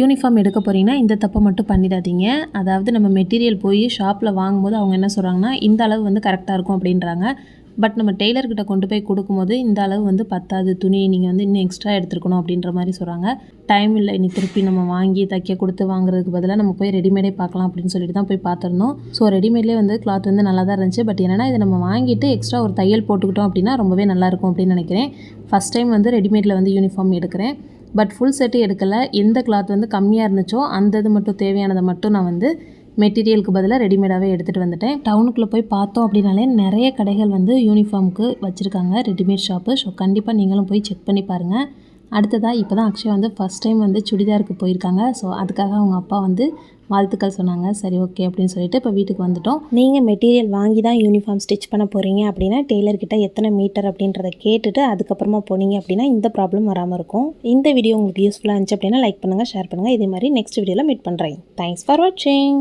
Uniform எடுக்க போகிறீங்கன்னா இந்த தப்பை மட்டும் பண்ணிடாதீங்க. அதாவது நம்ம மெட்டீரியல் போய் ஷாப்பில் வாங்கும்போது அவங்க என்ன சொல்கிறாங்கன்னா இந்த அளவு வந்து கரெக்டாக இருக்கும் அப்படின்றாங்க. பட் நம்ம டெய்லர்கிட்ட கொண்டு போய் கொடுக்கும்போது இந்த அளவு வந்து பத்தாது. துணி நீங்கள் வந்து இன்னும் எக்ஸ்ட்ரா எடுத்துருக்கணும் அப்படின்ற மாதிரி சொல்கிறாங்க டைம் இல்லை இனி திருப்பி நம்ம வாங்கி தைக்க கொடுத்து வாங்குறதுக்கு பதிலாக நம்ம போய் ரெடிமேடே பார்க்கலாம் அப்படின்னு சொல்லிட்டு தான் போய் பார்த்துருந்தோம். ஸோ ரெடிமேட்லேயே வந்து கிளாத் வந்து நல்லா தான் இருந்துச்சு. பட் என்னென்னா இதை நம்ம வாங்கிட்டு எக்ஸ்ட்ரா ஒரு தையல் போட்டுக்கிட்டோம் அப்படின்னா ரொம்பவே நல்லாயிருக்கும் அப்படின்னு நினைக்கிறேன். ஃபஸ்ட் டைம் வந்து ரெடிமேடில் வந்து யூனிஃபார்ம் எடுக்கிறேன். பட் ஃபுல் செட்டு எடுக்கலை. எந்த கிளாத் வந்து கம்மியாக இருந்துச்சோ அந்த இது மட்டும் தேவையானதை மட்டும் நான் வந்து மெட்டீரியலுக்கு பதிலாக ரெடிமேடாகவே எடுத்துகிட்டு வந்துட்டேன். டவுனுக்குள்ளே போய் பார்த்தோம் அப்படின்னாலே நிறைய கடைகள் வந்து யூனிஃபார்முக்கு வச்சுருக்காங்க ரெடிமேட் ஷாப்பு ஸோ கண்டிப்பாக நீங்களும் போய் செக் பண்ணி பாருங்கள் அடுத்ததாக இப்போ தான் அக்ஷய் வந்து ஃபஸ்ட் டைம் வந்து சுடிதாருக்கு போயிருக்காங்க. ஸோ அதுக்காக அவங்க அப்பா வந்து வாழ்த்துக்கள் சொன்னாங்க. சரி ஓகே அப்படின்னு சொல்லிட்டு இப்போ வீட்டுக்கு வந்துட்டோம். நீங்கள் மெட்டீரியல் வாங்கி தான் யூனிஃபார்ம் ஸ்டிச் பண்ண போகிறீங்க அப்படின்னா டெய்லர்கிட்ட எத்தனை மீட்டர் அப்படின்றத கேட்டுட்டு அதுக்கப்புறமா போனீங்க அப்படின்னா இந்த ப்ராப்ளம் வராமல் இருக்கும். இந்த வீடியோ உங்களுக்கு யூஸ்ஃபுல்லாக இருந்துச்சு அப்படின்னா லைக் பண்ணுங்கள் ஷேர் பண்ணுங்கள் இதே மாதிரி நெக்ஸ்ட் வீடியோவில் மீட் பண்ணுறேன் தேங்க்ஸ் ஃபார் வாட்சிங்